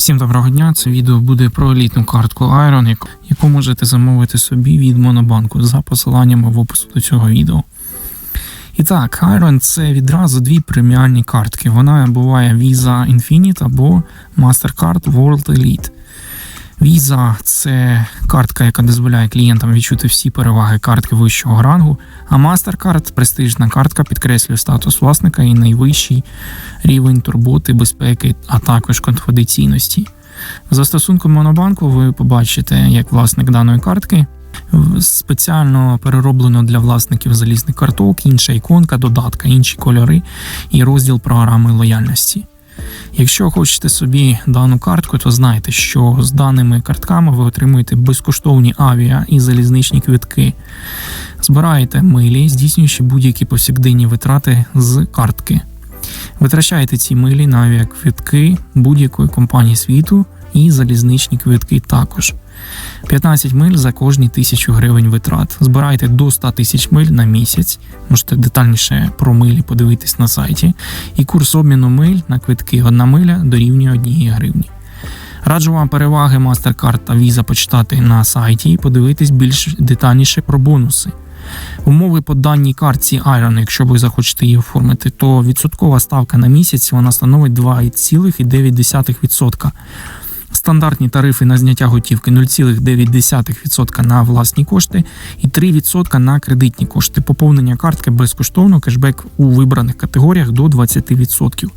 Всім доброго дня. Це відео буде про елітну картку Iron, яку- можете замовити собі від Монобанку за посиланнями в опису до цього відео. І так, Iron це відразу дві преміальні картки. Вона буває Visa Infinite або MasterCard World Elite. Visa – це картка, яка дозволяє клієнтам відчути всі переваги картки вищого рангу, а MasterCard – престижна картка, підкреслює статус власника і найвищий рівень турботи, безпеки, а також конфіденційності. В застосунку Монобанку ви побачите, як власник даної картки спеціально перероблено для власників залізних карток, інша іконка, додатка, інші кольори і розділ програми лояльності. Якщо хочете собі дану картку, то знайте, що з даними картками ви отримуєте безкоштовні авіа і залізничні квитки. Збираєте милі, здійснюючи будь-які повсякденні витрати з картки. Витрачаєте ці милі на авіаквитки будь-якої компанії світу і залізничні квитки також. 15 миль за кожні тисячу гривень витрат. Збирайте до 100 тисяч миль на місяць. Можете детальніше про милі подивитись на сайті. І курс обміну миль на квитки 1 миля дорівнює 1 гривні. Раджу вам переваги MasterCard та Visa почитати на сайті і подивитись більш детальніше про бонуси. Умови по даній картці Iron, якщо ви захочете її оформити, то відсоткова ставка на місяць вона становить 2,9%. Стандартні тарифи на зняття готівки 0,9% на власні кошти і 3% на кредитні кошти. Поповнення картки безкоштовно, кешбек у вибраних категоріях до 20%.